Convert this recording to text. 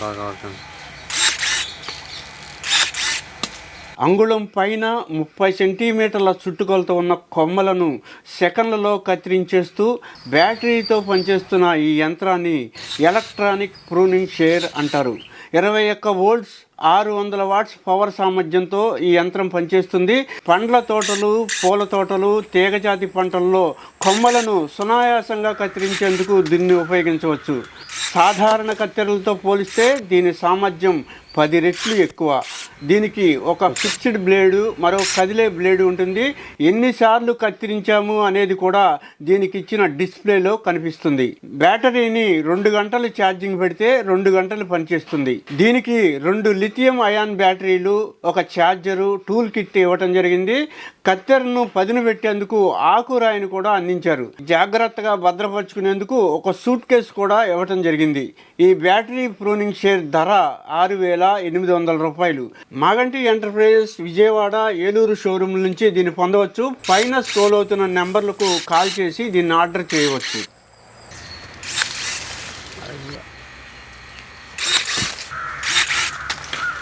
బాగా అవుతుంది అంగుళం పైన ముప్పై సెంటీమీటర్ల చుట్టుకొలత ఉన్న కొమ్మలను సెకండ్లలో కత్తిరించేస్తూ బ్యాటరీతో పనిచేస్తున్న ఈ యంత్రాన్ని ఎలక్ట్రానిక్ ప్రూనింగ్ షేర్ అంటారు. ఇరవై ఒక్క వోల్ట్స్ ఆరు వందల వాట్స్ పవర్ సామర్థ్యంతో ఈ యంత్రం పనిచేస్తుంది. పండ్ల తోటలు పూల తోటలు తీగజాతి పంటల్లో కొమ్మలను సునాయాసంగా కత్తిరించేందుకు దీన్ని ఉపయోగించవచ్చు. సాధారణ కత్తెరలతో పోలిస్తే దీని సామర్థ్యం పది రెట్లు ఎక్కువ. దీనికి ఒక ఫిక్స్డ్ బ్లేడు మరో కదిలే బ్లేడు ఉంటుంది. ఎన్నిసార్లు కత్తిరించాము అనేది కూడా దీనికి ఇచ్చిన డిస్ప్లేలో కనిపిస్తుంది. బ్యాటరీని రెండు గంటలు ఛార్జింగ్ పెడితే రెండు గంటలు పనిచేస్తుంది. దీనికి రెండు లిచ్ లిథియం అయాన్ బ్యాటరీలు ఒక ఛార్జరు టూల్ కిట్ ఇవ్వటం జరిగింది. కత్తెరను పదును పెట్టేందుకు ఆకురాయిని కూడా అందించారు. జాగ్రత్తగా భద్రపరుచుకునేందుకు ఒక సూట్ కేసు కూడా ఇవ్వటం జరిగింది. ఈ బ్యాటరీ ప్రూనింగ్ షేర్ ధర ఆరు వేల ఎనిమిది వందల రూపాయలు. మాగంటి ఎంటర్ప్రైజెస్ విజయవాడ ఏలూరు షోరూమ్ నుంచి దీన్ని పొందవచ్చు. పైన స్టోల్ అవుతున్న నెంబర్లకు కాల్ చేసి దీన్ని ఆర్డర్ చేయవచ్చు.